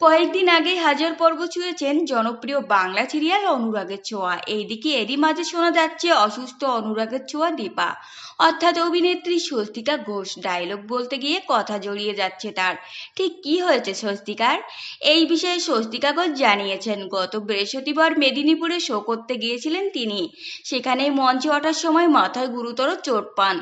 কয়েকদিন আগে হাজার পর্ব ছুঁয়েছেন জনপ্রিয় বাংলা সিরিয়াল অনুরাগের ছোঁয়া। এইদিকে এরই মাঝে শোনা যাচ্ছে অসুস্থ অনুরাগের ছোঁয়া দীপা। অর্থাৎ অভিনেত্রী স্বস্তিকা ঘোষ। ডায়লগ বলতে গিয়ে কথা জড়িয়ে যাচ্ছে তার। ঠিক কি হয়েছে স্বস্তিকার? এই বিষয়ে স্বস্তিকা ঘোষ জানিয়েছেন, গত বৃহস্পতিবার মেদিনীপুরে শো করতে গিয়েছিলেন তিনি। সেখানে মঞ্চে ওঠার সময় মাথায় গুরুতর চোট পান।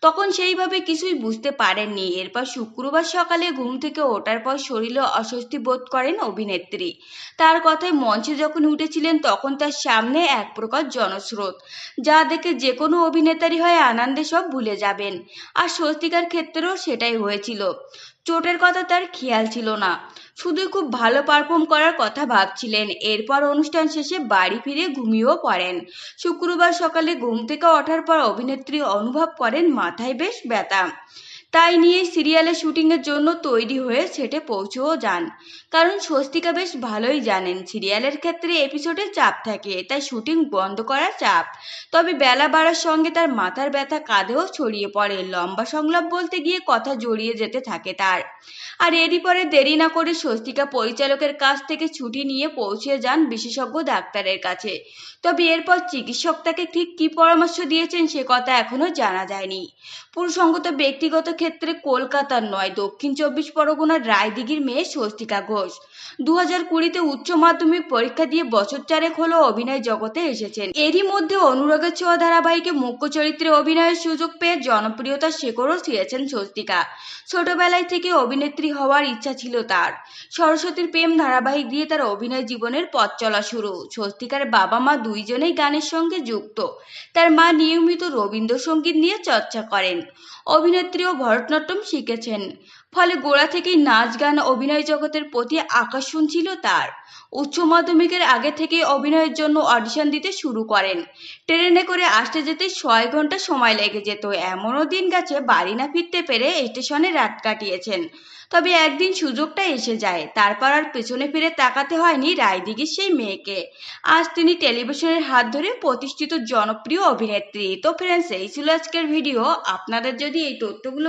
তখন সেইভাবে কিছুই বুঝতে পারেননি। এরপর শুক্রবার সকালে ঘুম থেকে ওঠার পর শরীরে অস্বস্তি বোধ করেন অভিনেত্রী। তার কথায় মঞ্চে যখন উঠেছিলেন, তখন তার সামনে এক প্রকার জনস্রোত, যা দেখে যে কোনো অভিনেতারই হয় আনন্দে সব ভুলে যাবেন। আর স্বস্তিকার ক্ষেত্রেও সেটাই হয়েছিল। চোটের কথা তার খেয়াল ছিল না। শুধুই খুব ভালো পারফর্ম করার কথা ভাবছিলেন। এরপর অনুষ্ঠান শেষে বাড়ি ফিরে ঘুমিয়েও পড়েন। শুক্রবার সকালে ঘুম থেকে ওঠার পর অভিনেত্রী অনুভব করেন, মাথায় বেশ ব্যথা। তাই নিয়ে সিরিয়ালের শুটিংয়ের জন্য তৈরি হয়ে সেটে পৌঁছেও যান। কারণ স্বস্তিকা বেশ ভালোই জানেন, সিরিয়ালের ক্ষেত্রে এপিসোডে চাপ থাকে, তাই শুটিং বন্ধ করা চাপ। তবে বেলা বাড়ার সঙ্গে তার মাথার ব্যথা কাঁধেও ছড়িয়ে পড়ে, লম্বা সংলাপ বলতে গিয়ে কথা জড়িয়ে যেতে থাকে তার। আর এরই পরে দেরি না করে স্বস্তিকা পরিচালকের কাছ থেকে ছুটি নিয়ে পৌঁছে যান বিশেষজ্ঞ ডাক্তারের কাছে। তবে এরপর চিকিৎসক তাকে ঠিক কী পরামর্শ দিয়েছেন সে কথা এখনও জানা যায়নি। পুরুষঙ্গত ব্যক্তিগত ক্ষেত্রে কলকাতার নয়, দক্ষিণ চব্বিশ পরগনার রায়দিঘির মেয়ে স্বস্তিকা ঘোষ। দু হাজার কুড়িতে উচ্চ মাধ্যমিক পরীক্ষা দিয়ে বছর চারেক হলো অভিনয় জগতে এসেছেন। এরই মধ্যে অনুরাগের ছোঁয়া ধারাবাহিকে মুখ্য চরিত্রে অভিনয়ের সুযোগ পেয়ে জনপ্রিয়তার শেকড়ও ছুঁয়েছেন স্বস্তিকা। ছোটবেলায় থেকে অভিনেত্রী হওয়ার ইচ্ছা ছিল তার। সরস্বতীর প্রেম ধারাবাহিক দিয়ে তার অভিনয় জীবনের পথ চলা শুরু। স্বস্তিকার বাবা মা দুইজনেই গানের সঙ্গে যুক্ত। তার মা নিয়মিত রবীন্দ্রসঙ্গীত নিয়ে চর্চা করেন। অভিনেত্রীও ভরতনাট্যম শিখেছেন। ফলে গোড়া থেকেই নাচ, গান অভিনয় জগতের প্রতি আকর্ষণ ছিল তার। উচ্চ মাধ্যমিকের আগে থেকে অভিনয়ের জন্য অডিশন দিতে শুরু করেন। ট্রেনে করে আসতে যেতে ছয় ঘণ্টা সময় লেগে যেত। এমনও দিন গেছে বাড়ি না ফিরতে পেরে স্টেশনে রাত কাটিয়েছেন। তবে একদিন সুযোগটা এসে যায়। তারপর আর পেছনে ফিরে তাকাতে হয়নি রায়দিঘির সেই মেয়েকে। আজ তিনি টেলিভিশনের হাত ধরে প্রতিষ্ঠিত জনপ্রিয় অভিনেত্রী। তো ফ্রেন্ডস এই ছিল আজকের ভিডিও আপনাদের যদি এই তথ্যগুলো